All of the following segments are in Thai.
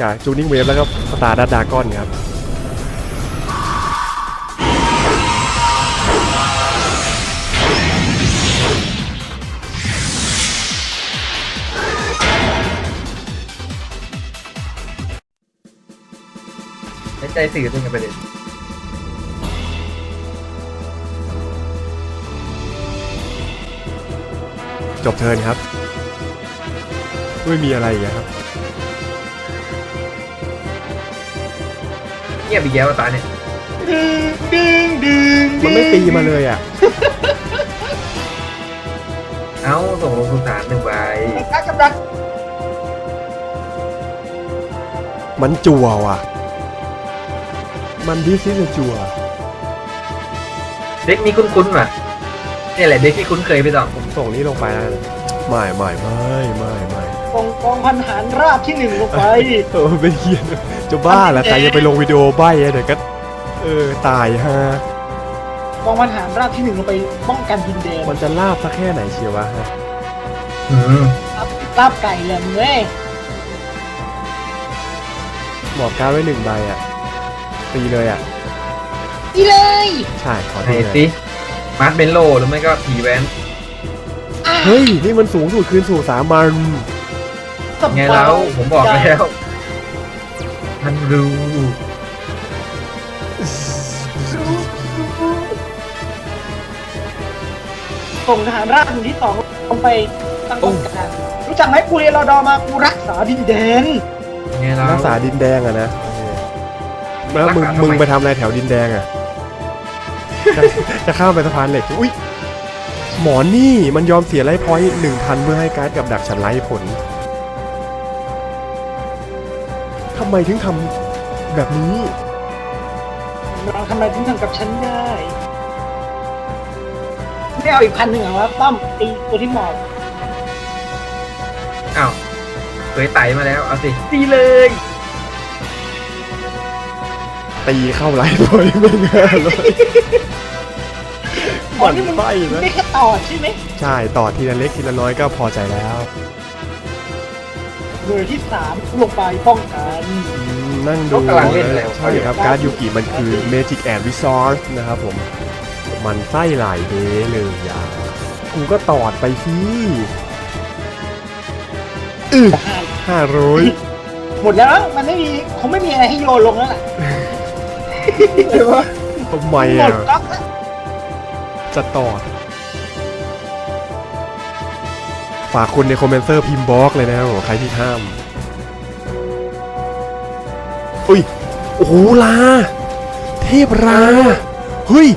กาจูนิ่งเวฟแล้วก็สตาร์ดัตดากอนครับในใจสื่อตรงกับประเด็นจบเทิร์นครับ ไม่มีอะไรอีกแล้วครับ เงียบอีกแล้วตาเนี่ยดึงดึงดึงมันไม่ตีมาเลยอะ เอ้าส่งลงสุสานหนึ่งใบการกำลังมันจั่วว่ะ มันดิซิจะจั่วเด็กนี้คุ้นๆว่ะนี่แหละเด็กที่คุ้นเคยไปต่อผมส่งนี้ลงไปแล้วนะไม่ไม่ไม่ไม่ไม่ กองกองพันหารราบที่หนึ่งลงไปเออเป็นเฮียจะบ้าเหรอใครจะไปลงวิดีโอใบ้อะเดี๋ยวก็เออตายฮะกองพันหารราบที่หนึ่งลงไปป้องกันดินแดนมันจะลาบสักแค่ไหนเชียววะฮะอืมลาบไก่เลยมึงเว้ยหมอบการดไว้หนึ่งใบอะตีเลยอะดีเลยใช่ขอไหนตีเลยสิมาร์ทเบนโลหรือไม่ก็ผีแวนเฮ้ย นี่มันสูงสุดคืนสู่สามัญ ไงแล้วผมบอกแล้วท่านรู้ส่งทหารราบหนึ่งที่สองลงไปตั้งป้องกันรู้จักไหมกูเรียนรอดอมากูรักษาดินแดนไงแล้วรักษาดินแดงอะนะแล้วมึงรักษาทำไมมึงไปทำอะไรแถวดินแดงอะจะจะข้ามไปสะพานเหล็กอุ้ยหมอนี่มันยอมเสียไลฟ์พอยต์หนึ่งพันเพื่อให้การ์ดกับดักฉันไล่ผล ทำไมถึงทำแบบนี้เราทำไมถึงทำกับฉันได้ ไม่เอาอีกพันหนึ่งเหรอวะต้อมตีตัวที่หมอบอ้าวเคยไต่มาแล้ว เอาสิดีเลยตีเข้าไลฟ์พอยต์ไม่ง่ายเลยอ๋อนี่มึงหมั่นไส้นะ ไม่แค่ตอดใช่ไหมใช่ต่อทีละเล็กทีละน้อยก็พอใจแล้ว หน่วยที่สามลงไปป้องกันอืมนั่งดูใช่ครับ การ์ดยูกิมันคือ Magic and Resource นะครับผม มันไส้หลายเดเลยอย่ากูก็ตอดไปสิอือห้าร้อยหมดแล้วมันไม่มีคงไม่มีอะไรให้โยนลงแล้วแหละหรือว่าทำไมหมอะดก๊อกแล้วจะตอด ฝากคนในคอมเมนเซอร์พิมพ์บล็อกเลยนะครับผมใครที่ห้าม อุ้ย โอ้โหลา เทพรา เฮ้ย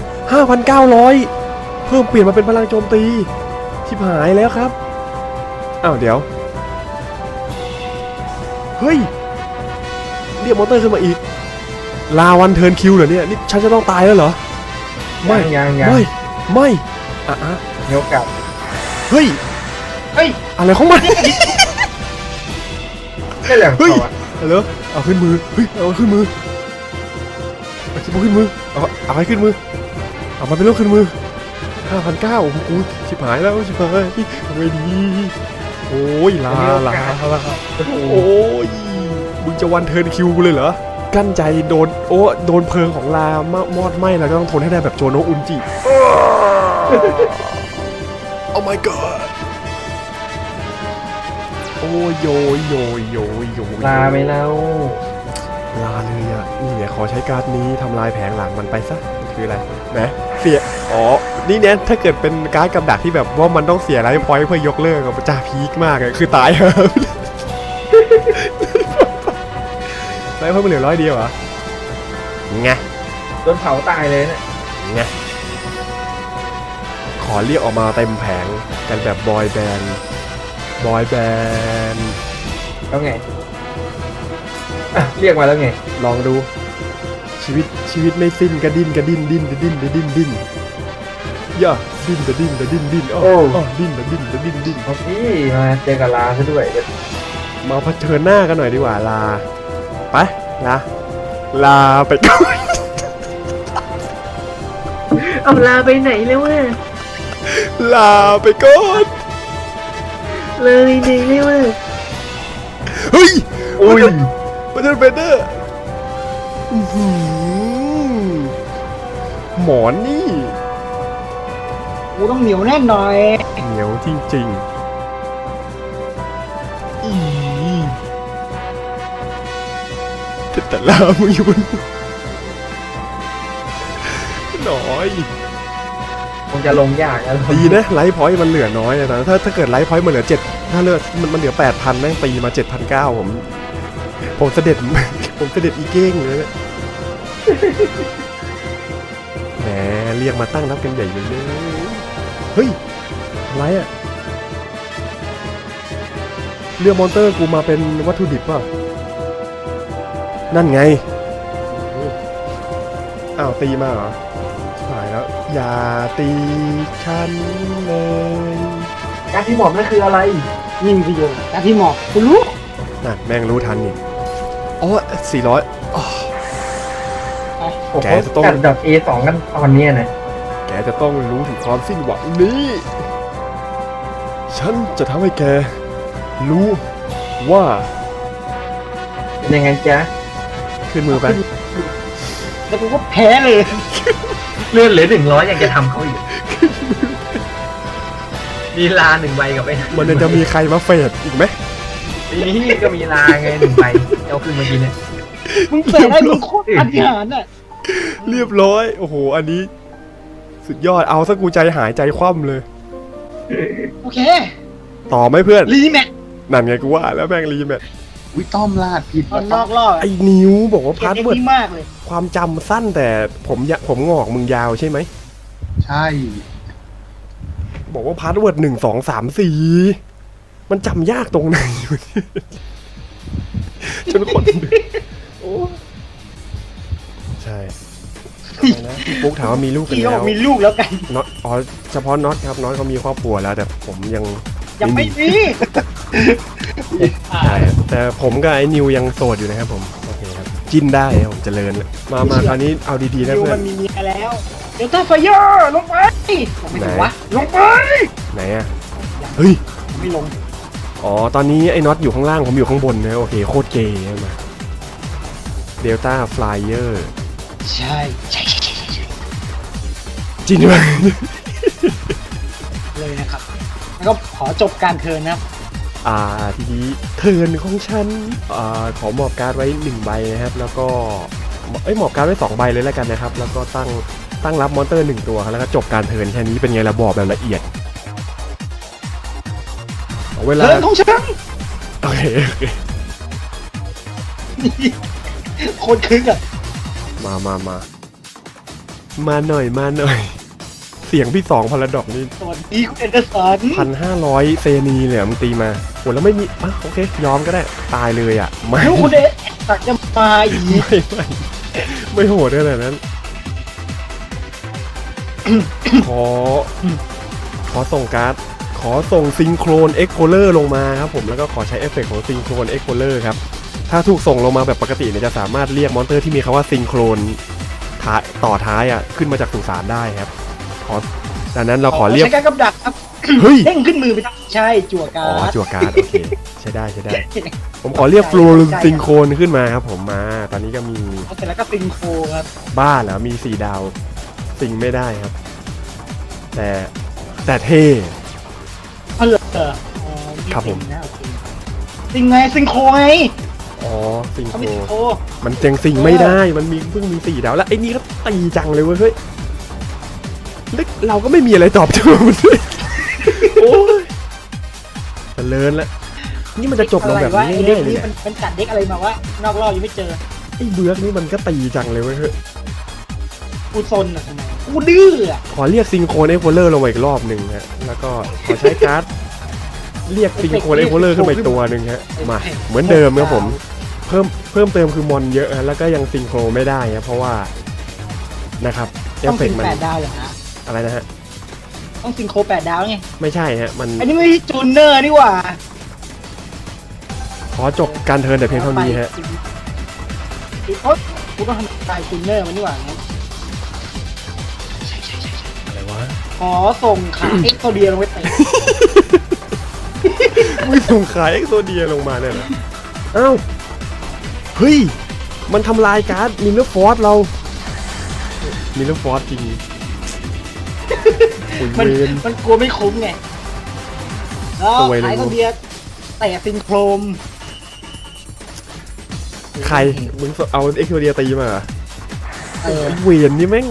5,900เพิ่มเปลี่ยนมาเป็นพลังโจมตีชิบหายแล้วครับ อ้าวเดี๋ยว เฮ้ย เรียกมอเตอร์ขึ้นมาอีก ลาวันเทิร์นคิวเหรอเนี่ย นี่ฉันจะต้องตายแล้วเหรอ ไม่ยังยังไม่ ไม่ อะอะมีโอกาสเฮ้ย เฮ้ยอะไรของมันได้เหลืองเฮ้ยต่ออะเอาเลยเอาขึ้นมือเฮ้ยเอาขึ้นมือเอาชิบขึ้นมือเอาเอาให้ขึ้นมือเอามาเป็นลูกขึ้นมือห้าพันเก้าโอ้โหกูชิบหายแล้วชิบหายทำไงดีโอ้ยลาลาลาโอ้ยมึงจะวันเทิร์นคิวกูเลยเหรอกั้นใจโดนโอ้โดนเพลิงของลามามอดไหม้แล้วก็ต้องทนให้ได้แบบโจโนะอุนจิโอ้ my god โอ้ยโยยโยยโยยโยยลาไปแล้วลาเลยอะนี่เนี่ยขอใช้การ์ดนี้ทำลายแผงหลังมันไปซะมันคืออะไรแหมเสียอ๋อนี่เนี่ยถ้าเกิดเป็นการ์ดกับดักที่แบบว่ามันต้องเสียไลฟ์พอยต์เพื่อยกเลิกอะมันจะพีคมากอะคือตายครับไลฟ์พอยต์มันเหลือร้อยเดียวเหรอไงโดนเผาตายเลยเนี่ยไงขอเรียกออกมาเต็มแผงกันแบบบอยแบนด์ บอยแบนด์แล้วไงอะเรียกมาแล้วไง ลองดู ชีวิตชีวิตไม่สิ้นกระดิ้นกระดิ้นดิ้นกระดิ้นกระดิ้นดิ้นย่าดิ้นกระดิ้นกระดิ้นดิ้นอ้ออ้อดิ้นกระดิ้นกระดิ้นดิ้นเอาพี่มาเจอกับลาซะด้วยมาเผชิญหน้ากันหน่อยดีกว่าลาไปลาลาไปก่อนเอาลาไปไหนแล้วว่ะลาไปก่อน เลยไหนแล้วว่ะเฮ้ยอุ้ยไปมาเดินเบเดอร์อื้อหือหมอนนี่กูต้องเหนียวแน่นหน่อย เหนียวจริงๆอีแต่แต่ลามึงอยู่บนหน่อย คงจะลงยากนะดีนะไลฟ์พอยต์มันเหลือน้อยนะถ้าถ้าเกิดไลฟ์พอยต์มันเหลือเจ็ดถ้าเลือกมันมันเหลือแปดพันแม่งตีมาเจ็ดพันเก้าผม ผมเสด็จ ผมเสด็จอีเก้งเลยแหมเรียกมาตั้งรับกันใหญ่เลยเฮ้ยอะไรอะเรือมอนเตอร์กูมาเป็นวัตถุดิบป่ะ นั่นไง อ้าวตีมาเหรอ หายแล้ว อย่าตีฉันเลยการที่หมอบนั่นคืออะไร ยิ่งประโยชน์การที่หมอกกูรู้นั่นแม่งรู้ทันนี่อ๋อสี่ร้อยผมแกก็จะต้องจัดแบบ A2 กันตอนเนี้ยนะแกจะต้องรู้ถึงความสิ้นหวังนี้ ฉันจะทำให้แก รู้ว่าเป็นยังไงจ๊ะขึ้นมือไปแล้วกูก็แพ้เลย เลื่อนเหลือหนึ่งร้อยยังจะทำเขาอีก มีลาหนึ่งใบกับไอ้มันยังจะมีใครมาเฟดอีกไหมนี่ก็มีลาไงหนึ่งใบเอาขึ้นเมื่อกี้เนี่ยมึงเสร็จได้มึงโคตรปาฏิหารย์อะเรียบร้อย โอ้โห อันนี้ สุดยอดเอาซะกูใจหายใจคว่ำเลย โอเค ต่อไหมเพื่อน รีแมทนั่นไงกูว่าแล้วแม่งรีแมท วิต้อมลาดผิดตอนนอกรอบไอ้นิ้วบอกว่าเก็พาบสได้เวิร์ดดีมากเลย ความจำสั้นแต่ผมยะผมงอกมึงยาวใช่ไหม ใช่ บอกว่าพาสเวิร์ดหนึ่งสองสามสี่มันจำยากตรงไหนวะเนี่ยจนคนโอ้ใช่อะไรนะพี่ปุ๊กถามว่ามีลูกกันพี่เขาบแล้อกวมีลูกแล้วกัน น็อตอ๋อเฉพาะน็อตครับน็อตเขามีครอบครัวแล้ว แต่ผมยังยังไม่มี ใช่แต่ผมกับไอ้นิวยังโสดอยู่นะครับผมโอเคครับจิ้นได้ครับผมเจริญแล้วมามาคราวนี้เอาดีๆนะดิวเพื่อมันนมีเมียแล้ว เดลต้าไฟเยอร์ลงไปลงไปถึงวะ ลงไป ไหนอะเฮ้ยไม่ลง อ๋อตอนนี้ไอ้น็อตอยู่ข้างล่างผมอยู่ข้างบนนะโอเคโคตรเกย์มาเดลต้าฟลายเออร์ใช่ใช่ใช่ใช่ใช่จริงไหมเลยนะครับ แล้วก็ขอจบการเทิร์นนะครับ อ่าทีนี้เทิร์นของฉันอ่าขอหมอบการ์ดไว้หนึ่งใบนะครับ แล้วก็เอ้ยหมอบการ์ดไว้สองใบเลยแล้วกันนะครับ แล้วก็ตั้งตั้งรับมอนเตอร์หนึ่งตัวครับแล้วก็จบการเทิร์นแค่นี้เป็นไงระบอกแบบละเอียดเอาเวลาเทิร์นของฉันโอเคโอเคโคตรคึกอะมามามามาหน่อยมาหน่อย เสียงพี่สองพาราดอกนี่สวัสดีคุณเอนเดอร์สันพันห้าร้อยเซนีเลยเหรอมึงตีมาโหแล้วไม่มีอะโอเค ยอมก็ได้ ตายเลยอะ ไม่ลูกคุณเอนสักจะมาอีกไม่ไม่ไม่โหดขนาดนั้น ขอ ขอส่งการ์ด ขอส่งซิงโครนเอ็กโคเลอร์ลงมาครับผมแล้วก็ขอใช้เอฟเฟกต์ของซิงโครนเอ็กโคเลอร์ครับ ถ้าถูกส่งลงมาแบบปกติเนี่ยจะสามารถเรียกมอนเตอร์ที่มีคำว่าซิงโครนท้ายต่อท้ายอะ ขึ้นมาจากสุสานได้ครับ ขอดังนั้นเราขอเรียกใช้การกับดักครับเฮ้ยเด้งขึ้นมือไปทั้งใช่จั่วกาอ๋อร์ดจั่วการ์ดโอเคใช้ได้ใช้ได้ ผมขอเรียกฟลูรซิงโครนขึ้นมาครับผมมา ตอนนี้ก็มีเอาเสร็จแล้วก็ซิงโครครับบ้าเหรอมีสี่ดาวซิงไม่ได้ครับ แต่แต่เท่เอาเหรออ๋อครับผมซิงนะโอเคซิงไงซิงโครไงอ๋อซิงเขาโคไม่รซิงโครมันเจงซิงไม่ได้มันมีเพิ่งมีสี่ดาวแล้วไอ้นี่ก็ตีจังเลยเว้ยเฮ้ย แล้วเราก็ไม่มีอะไรตอบโจทย์มันด้วยโอ้ยเจริญแล้วนี่มันจะจบลงแบบอะไรวะนี้ไอ้เด็ง่ากยๆเลยนี้เนี่ยมันมันจัดเด็กอะไรมาวะนอกรอบยังไม่เจอไอ้เบือกนี่มันก็ตีจังเลยเว้ยเฮ้ยกูซนอะทำไมกูดื้ออะขอเรียกซิงโครนเอ็กโพเลอร์ลงมาอีกรอบหนึ่งฮะแล้วก็ขอใช้การ์ดเรียกซิงโครนเอ็กโพเลอร์ขึ้นมาอีกตัวหนึ่งฮะมาเหมือนเดิมครับผม เพิ่มเพิ่มเติมคือมอนเยอะฮะแล้วก็ยังซิงโครไม่ได้ครับเพราะว่านะครับเอต้อฟงเฟซิกงต์มัน แปดดาวเหรอฮะ อะไรนะฮะ ต้องซิงโครแปดดาวไง ไม่ใช่ฮะ มันอันนี้ไม่ใช่จูนเนอร์นี่หว่าขอจบการเทิร์นแต่เพียงเท่านี้ฮะ โอ๊ยกูต้องทำลายจูนเนอร์มันนี่หว่างั้นอะไรวะ ขอส่งขาเอ็กโซเดียลงไปเตะไม่ส่งขายเอ็กโซเดียลงมาเนี่ยเหรอเอ้าเฮ้ย มันทำลายการ์ดมิลเลอร์ฟอร์สเรามิลเลอร์ฟอร์สจริงโอ้ย มันเวนมันกลัวไม่คุ้มไงแล้วสวยเลย ขายคนเดียวแต่ซิงโครมใคร มึงเอาเอ็กโซเดียตีมาเหรอเออไอ้เวนนี่แม่ง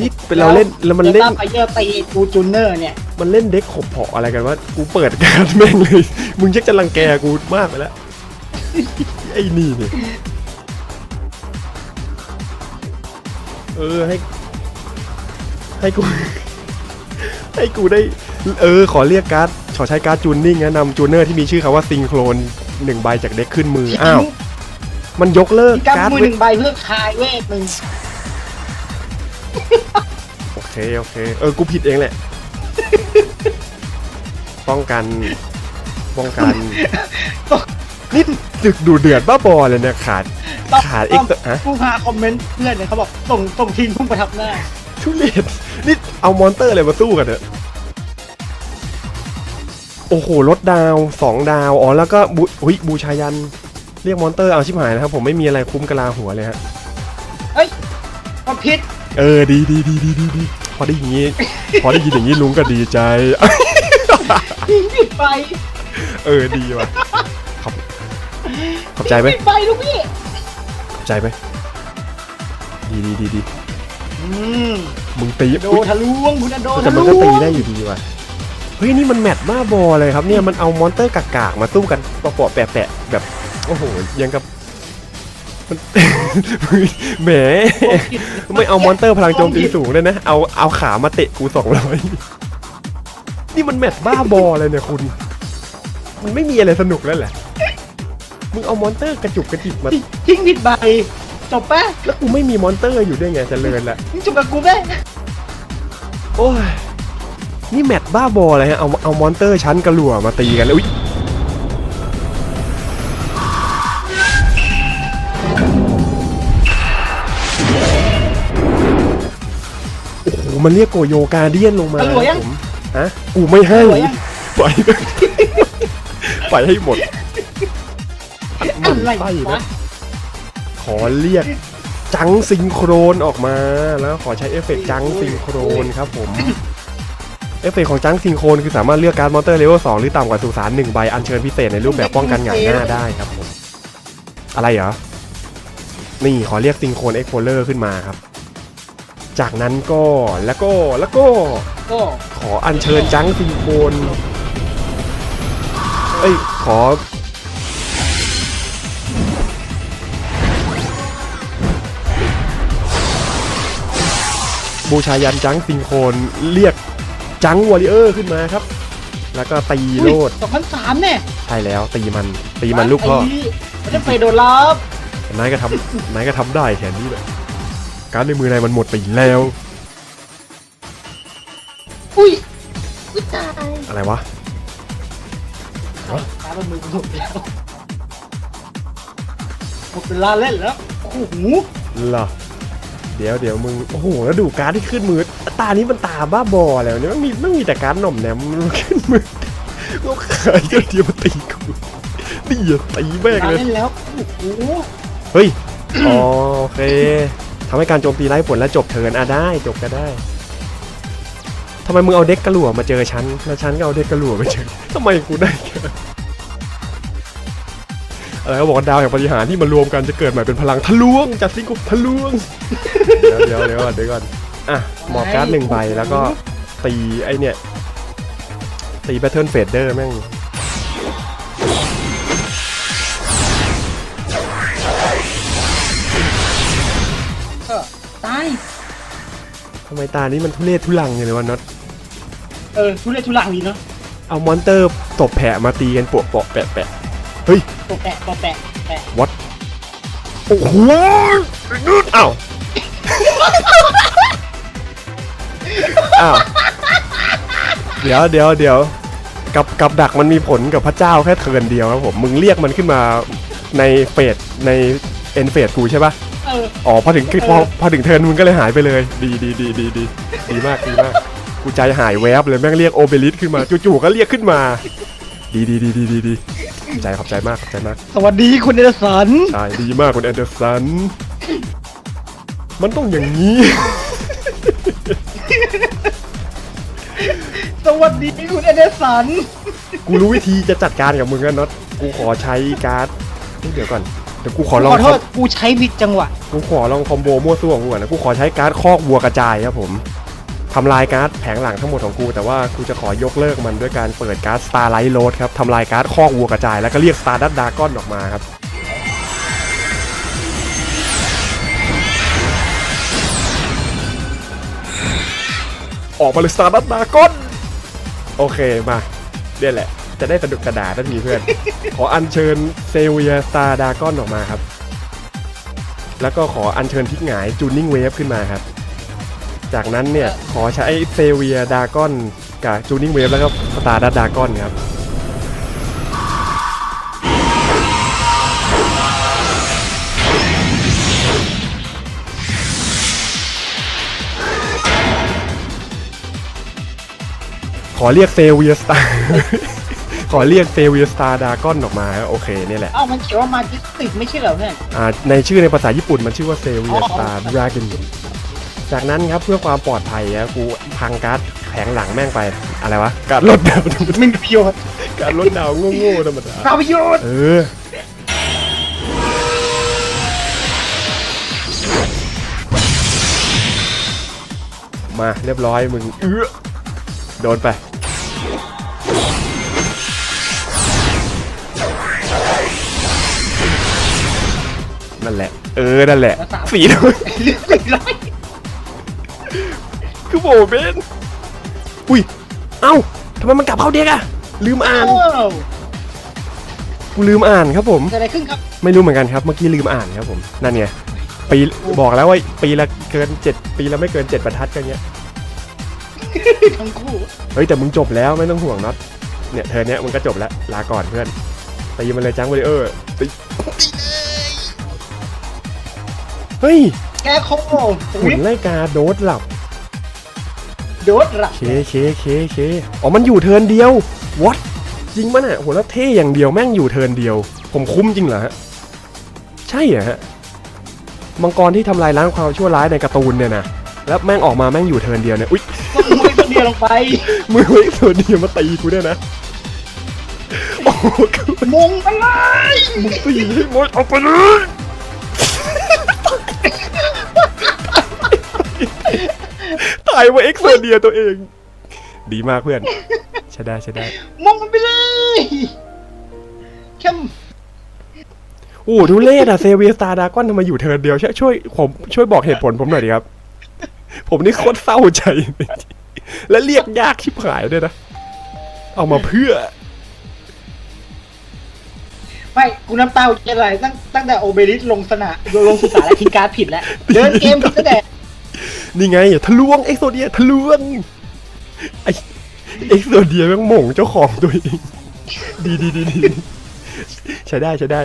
นี่เป็นเราเล่นแล้วมันเล่น ดลต้าไฟเยอร์ตีกูจูเนอร์เนี่ย มันเล่นเด็กขบเพาะอะไรกันว่ากูเปิดการ์ดแม่งเลย มึงชักจะรังแกกูมากไปแล้ว ไอ้นี่เนี่ยเออให้ ให้กู ให้กูได้ เออ ขอเรียกการ์ดขอใช้การ์ดจูนนิ่งนะนำจูเนอร์ที่มีชื่อคำว่าซิงโครนหนึ่งใบจากเด็กขึ้นมือ อ้าว มันยกเลิกมีการ์ดกำมือเวหนึ่งใบเพื่อคลายเวทหนึ่งโอเค โอเค เออ กูผิดเองแหละ ป้องกัน ป้องกัน นี่ดึกดูเดือดบ้าบอเลยเนี่ยขาด ขาดเอ็กซ์ฮะผู้พาคอมเมนต์เพื่อนเนี่ยเขาบอกส่งส่งทีมพุ่งประทับหน้าทุเรศ นี่เอามอนเตอร์อะไรมาสู้กันเนี่ยโอ้โหลดดาวสองดาว อ๋อ แล้วก็บูอุยบูชายัน เรียกมอนเตอร์เอาชิบหายนะครับ ผมไม่มีอะไรคุ้มกะลาหัวเลยฮะก็พิษเออ ดีดีดีดีดีดีพอได้ยินอย่างนี้ พอได้ยินอย่างนี้ลุงก็ดีใจทิ้งผิดไปเออ ดีว่ะ ขอบขอบใจไหมผิดไปลูกพี่ ขอบใจไหมดีดีดีดีอืม มึงตีโดอุ๊ยทะลวงคุณอะโดแต่ทะมันลก็วตีงได้อยู่ดีว่ะเฮ้ยนี่มันแมตช์บ้าบอเลยครับเนี่ยมันเอามอนเตอร์กากๆมาสู้กันปะๆแปะๆแบบโอ้โหยังกับมัน แหมไม่เอามอนเตอร์พลังโจมตีสูงเลยนะเอาเอาขามาเตะกูสองร้อยนี่มันแมตช์บ้าบอเลยเนี่ยคุณ มันไม่มีอะไรสนุกแล้วแหละมึงเอามอนเตอร์กระจุกกระจิบมา ทิ้งผิดใบ จบปะแล้วกูไม่มีมอนเตอร์อยู่ด้วยไงเจะเลินละมึงจบกับกูไหมโอ้ย นี่แมตช์บ้าบอเลยฮะ เอาเอามอนเตอร์ชั้นกระหลัวมาตีกันแล้วอุ๊ยโอ้โห มันเรียกโกโยกาเดียนลงมากระหลวยยัง ผมฮะกูไม่ให้กระหลวยยังปล่อยไปให้หมดหมันอะไรไส้วะนะข อเรียกจังซิงโครนออกมาแล้วขอใช้เอฟเฟกต์จังซิงโครนครับผมเอฟเฟกต์ของจังซิงโครนคือสามารถเลือกการ์ดมอนเตอร์เลเวล2หรือต่ำกว่าสุสานหนึ่งใบอัญเชิญพิเศษในรูปแบบป้องกันหงายหน้าได้ครับผม อะไรเหรอ นี่ขอเรียกซิงโครนเอ็กโพเลอร์ขึ้นมาครับ จากนั้นก็แล้วก็แล้วก็ก็ขออัญเชิญจังซิงโครนเอ้ยขอ บูชายันจังซิงโครนเรียกจังวอริเออร์ขึ้นมาครับ แล้วก็ตีโลดสองพันสามเนี่ยใช่แล้วตีมันตีมันลูกพ่อไมันจะไปโดนลับนายก็ทำนายก็ทำได้แค่นี้แหละการดในมือนายมันหมดไปแล้ว อุ้ยอุ้ยตายอะไรวะตาบนมือกูหมดแล้วหมดเวลาเล่นแล้วโอ้โหเหรอ เดี๋ยวเดี๋ยวมึงโอ้โหแล้วดูการ์ดที่ขึ้นมือตานี้มันตาบ้าบอแล้วเนี่ยมันมีมันมีแต่การ์ดหน่อมแหนมมันขึ้นมือก็ขายเจ้าเดียวมาตีกูนี่อย่าตีแม่งตาเลยเล่นแล้วโอ้โหเฮ้ยอ๋อโอเคทำให้การโจมตีไร้ผลและจบเทิร์นอะได้จบก็ได้ทำไมมึงเอาเด็กกระหลัวมาเจอฉันแล้วฉันก็เอาเด็กกระหลัวมาเจอทำไมกูได้แค่ อะไรเขาบอกว่าดาวแห่งปฏิหารย์ที่มารวมกันจะเกิดใหม่เป็นพลังทะลวงจัดซิงกุทะลวง เดี๋ยวเดี๋ยวเดี๋ยวก่อนเดี๋ยวก่อนอะหมอบการ์ดหนึ่งใบแล้วก็ตีไอเนี่ยตีแบทเทิลเฟดเดอร์แม่งก็ตาย ทำไมตานี้มันทุเรศทุลังอย่างเลยวะน็อตเออทุเรศทุลังดีเนาะเอามอนเตอร์ตบแผะมาตีกันปวกเปาะแปะแปะ ตัวแปะตัวแปะแปะโอ้โหนุดอ้าว อ้าว เดี๋ยวเดี๋ยวเดี๋ยวกับกับดักมันมีผลกับพระเจ้าแค่เทิร์นเดียวครับผม มึงเรียกมันขึ้นมาในเฟสในเอ็นเฟสกูใช่ปะเออ อ๋อพอถึงพอพอถึงเทิร์นมึงก็เลยหายไปเลย ดีดีดีดีดีดีมากดีมาก กูใจหายแวบเลยแม่งเรียกโอเบลิสขึ้นมาจู่ๆก็เรียกขึ้นมา ดีดีดีดีดีดี ขอบใจขอบใจมากขอบใจมากสวัสดีคุณเอเดอร์สันใช่ดีมากคุณแอนเดอร์สันมันต้องอย่างนี้ สวัสดีคุณเอเดอร์สันกูรู้วิธีจะจัดการกับมึงแล้วน็อตกูขอใช้การ์ดเฮ้ยเดี๋ยวก่อนเดี๋ยวกูขอลองขอโทคอษมกูใช้ผิดจังหวะกูขอลองคอมโบมั่วซั่วของกูก่อนนะกูขอใช้การ์ดคอกวัวกระจายครับผม ทำลายการ์ดแผงหลังทั้งหมดของกู แต่ว่ากูจะขอยกเลิกมันด้วยการเปิดการ์ด Starlight Road ครับทำลายการ์ดคอกวัวกระจายแล้วก็เรียก Star d a d Dragon ออกมาครับออกมาเลย Star d a d Dragon โอเคมาเนี่ยแหละ จะได้สนุกกระดาษทันทีเพื่อน ขออัญเชิญเซเวียสตาร์ดากอนออกมาครับ แล้วก็ขออัญเชิญทิกหงายจูนิ่งเวฟขึ้นมาครับ จากนั้นเนี่ยขอใช้เซเวียดากอนกับจูนิ่งเวฟแล้วก็สตาร์ดัดากอนครับขอเรียกเซเวียสตาร์ขอเรียกเซเวียสตาร์ดากอนออกมาครับโอเคเนี่ยแหละเอ้ามันเขียนว่ามาจิสติกไม่ใช่เหรอเนี่ยอ่าในชื่อในภาษาญี่ปุ่นมันชื่อว่าเซเวียอ๋อสตาร์ดราก้ จากนั้นครับเพื่อความปลอดภัยครับกูพังการ์ดแผงหลังแม่งไปอะไรวะการลดดาวธรรมดาไม่มีประโยชน์การลดดาวโง่ๆธรรมดาเราประโยชน์เออมาเรียบร้อยมึงเอื้อโดนไปนั่นแหละ เออ นั่นแหละ สีน้อยเรียบร้อยคือ โบเบนอุ้ย เอ้าทำไมมันกลับเข้าเด็กอะลืมอ่านอ้าวกูลืมอ่านครับผม เกิดอะไรขึ้นครับ ไม่รู้เหมือนกันครับ เมื่อกี้ลืมอ่านครับผม นั่นไง ปีบอกแล้วว่าปีละเกินเจ็ดปีละไม่เกินเจ็ดบรรทัดกันเนี้ย ทั้งคู่ เฮ้ยแต่มึงจบแล้วไม่ต้องห่วงน็อต เนี่ยเธอเนี้ยมึงก็จบแล้วลาก่อนเพื่อนตีมันเลยจังวอริเออร์ตีเฮ้ย แกโคหุ่นไล่กาโดดหลับ โดดหลับเคเคเคเคอ๋อ มันอยู่เทิร์นเดียว what จริงปะน่ะโหแล้วเท่อย่างเดียวแม่งอยู่เทิร์นเดียว ผมคุ้มจริงเหรอฮะ ใช่เหรอฮะ มังกรที่ทำลายล้างความชั่วร้ายในการ์ตูนเนี่ยนะ แล้วแม่งออกมาแม่งอยู่เทิร์นเดียวเนี่ย อุ๊ย ก็มวยคนเดียวลงไป มือไว้ตัวเดียวมาตีกูเนี่ยนะ โอ้โห มงอะไรมึงตีให้หมดเอาไปเลย ว่าเอ็กโซเดียตัวเอง ดีมากเพื่อนใช่ได้ใช่ได้มงมันไปเลยแค่โอ้ทุเรศอะเซเวียสตาร์ดากอนทำไมอยู่เทิร์นเดียวช่วยช่วยผมช่วยบอกเหตุผลผมหน่อยดิครับ ผมนี่โคตรเศร้าใจเลยและเรียกยากชิบหายด้วยนะ เอามาเพื่อ ไม่กูน้ำตาจะไหลตั้งตั้งแต่โอเบริสลงสนามลงสุสานแล้วทิ้งการ์ดผิดแล้ว เดินเกมผิดตั้งแต่ นี่ไงทะลวงเอ็กโซเดียทะลวงไอเอ็กโซเดียแม่งหม่งเจ้าของตัวเองดีดีดีดีใช้ได้ใช้ได้